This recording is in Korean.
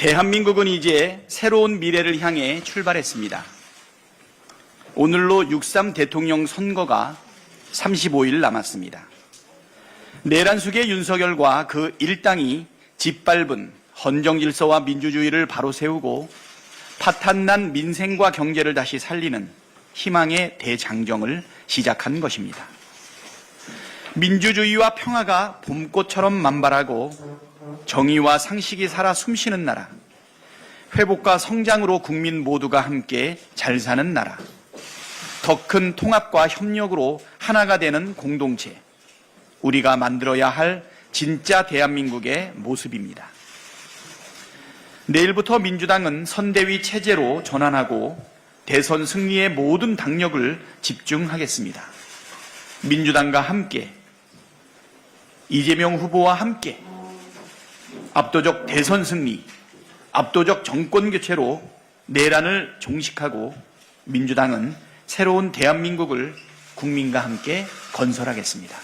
대한민국은 이제 새로운 미래를 향해 출발했습니다. 오늘로 6.3 대통령 선거가 35일 남았습니다. 내란숙의 윤석열과 그 일당이 짓밟은 헌정질서와 민주주의를 바로 세우고 파탄난 민생과 경제를 다시 살리는 희망의 대장정을 시작한 것입니다. 민주주의와 평화가 봄꽃처럼 만발하고 정의와 상식이 살아 숨쉬는 나라, 회복과 성장으로 국민 모두가 함께 잘 사는 나라, 더 큰 통합과 협력으로 하나가 되는 공동체, 우리가 만들어야 할 진짜 대한민국의 모습입니다. 내일부터 민주당은 선대위 체제로 전환하고 대선 승리에 모든 당력을 집중하겠습니다. 민주당과 함께 이재명 후보와 함께 압도적 대선 승리, 압도적 정권 교체로 내란을 종식하고 민주당은 새로운 대한민국을 국민과 함께 건설하겠습니다.